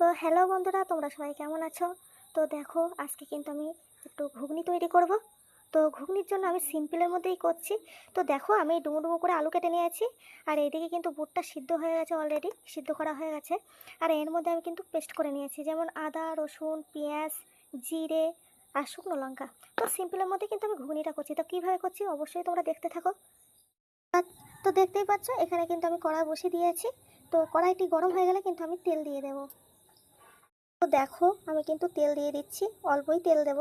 তো হ্যালো বন্ধুরা, তোমরা সবাই কেমন আছো? তো দেখো, আজকে কিন্তু আমি একটু ঘুগনি তৈরি করব। তো ঘুগনির জন্য আমি সিম্পলের মধ্যেই করছি। তো দেখো, আমি ডুমো ডুমো করে আলু কেটে নিয়েছি আর এইদিকে কিন্তু বুটটা সিদ্ধ হয়ে গেছে অলরেডি সিদ্ধ করা হয়ে গেছে। আর এর মধ্যে আমি কিন্তু পেস্ট করে নিয়েছি, যেমন আদা, রসুন, পেঁয়াজ, জিরে আর শুকনো লঙ্কা। তো সিম্পলের মধ্যে কিন্তু আমি ঘুগনিটা করছি। তো কীভাবে করছি অবশ্যই তোমরা দেখতে থাকো। তো দেখতেই পাচ্ছ, এখানে কিন্তু আমি কড়াই বসিয়ে দিয়েছি। তো কড়াইটি গরম হয়ে গেলে কিন্তু আমি তেল দিয়ে দেবো। দেখো, আমি কিন্তু তেল দিয়ে দিচ্ছি, অল্পই তেল দেব।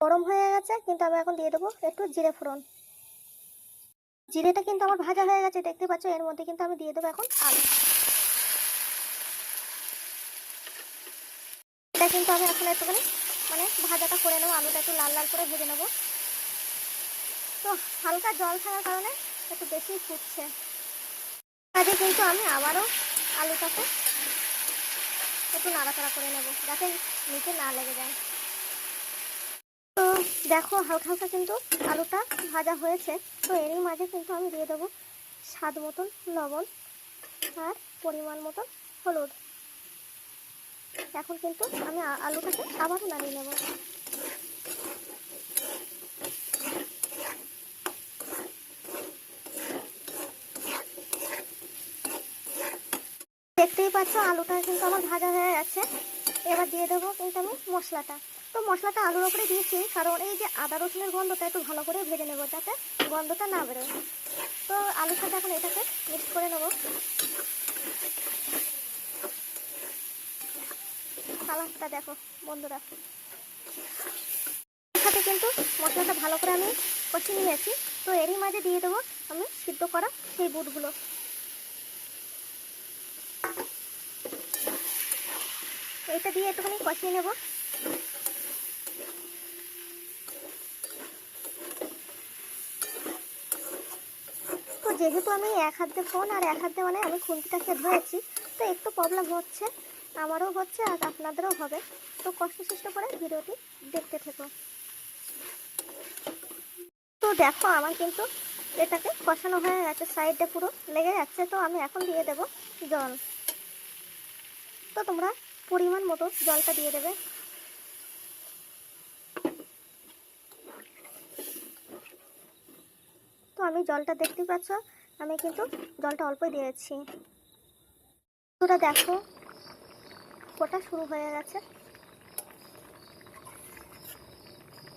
গরম হয়ে গেছে, কিন্তু আমি এখন দিয়ে দেবো একটু জিরে ফোড়ন। জিরেটা কিন্তু আমার ভাজা হয়ে গেছে, দেখতে পাচ্ছ? এর মধ্যে কিন্তু আমি দিয়ে দেবো এখন আলু। এটা কিন্তু আমি এখন একটুখানি মানে ভাজাটা করে নেব, আলুটা একটু লাল লাল করে ভেজে নেব। তো হালকা জল থাকার কারণে একটু বেশি ফুটছে। কাজে কিন্তু আমি আবারও আলুটাকে একটু নাড়াচাড়া করে নেব, যাতে নিচে না লেগে যায়। তো দেখো, হালকা হালকা কিন্তু আলুটা ভাজা হয়েছে। তো এরই মাঝে কিন্তু আমি দিয়ে দেবো স্বাদ মতন লবণ আর পরিমাণ মতন হলুদ। এখন কিন্তু আমি আলুটাকে আবারও নাড়িয়ে নেব। দেখতেই পাচ্ছ, আলুটা কিন্তু আমার ভাজা হয়ে গেছে। এবার দিয়ে দেবো কিন্তু আমি মশলাটা। তো মশলাটা আলুর ওপরে দিয়েছি, কারণ এই যে আদা রসুনের গন্ধটা একটু ভালো করে ভেজে নেব, যাতে গন্ধটা না বেরোয়। তো আলুর সাথে এখন এটাকে মিক্স করে নেব। কালারটা দেখো, বন্ধুরা। সাথে কিন্তু মশলাটা ভালো করে আমি কষিয়ে নিয়েছি। তো এরই মাঝে দিয়ে দেবো আমি সিদ্ধ করা সেই বুটগুলো। এটা দিয়ে একটুখানি কষিয়ে নেব। তো যেহেতু আমি এক হাতে ফোন আর এক হাতে মানে আমি খুন্তিটাকে ধরেছি, তো একটু প্রবলেম হচ্ছে, আমারও হচ্ছে আর আপনাদেরও হবে। তো কষ্ট সৃষ্ট করে ভিডিওটি দেখতে থেকো। তো দেখো, আমার কিন্তু এটাকে কষানো হয়ে গেছে সাইডটা পুরো লেগে যাচ্ছে, তো আমি এখন দিয়ে দেব জল। তো তোমরা পরিমাণ মতো জলটা দিয়ে দেবে। তো আমি জলটা দেখতেই পাচ্ছ, আমি কিন্তু জলটা অল্পই দিয়েছি তোরা দেখো ফোটা শুরু হয়ে গেছে।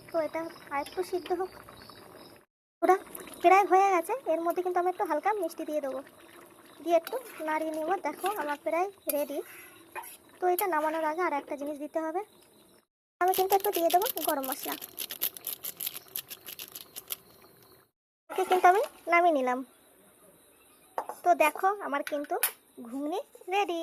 তো এটা আরেকটু সিদ্ধ হোক। ওরা প্রায় হয়ে গেছে। এর মধ্যে কিন্তু আমি একটু হালকা মিষ্টি দিয়ে দেবো। দিয়ে একটু নাড়িয়ে নেব। দেখো, আমার প্রায় রেডি তো এটা নামানোর আগে আর একটা জিনিস দিতে হবে। আমি কিন্তু একটু দিয়ে দেবো গরম মশলা। কিন্তু আমি নামিয়ে নিলাম। তো দেখো, আমার কিন্তু ঘুগনি রেডি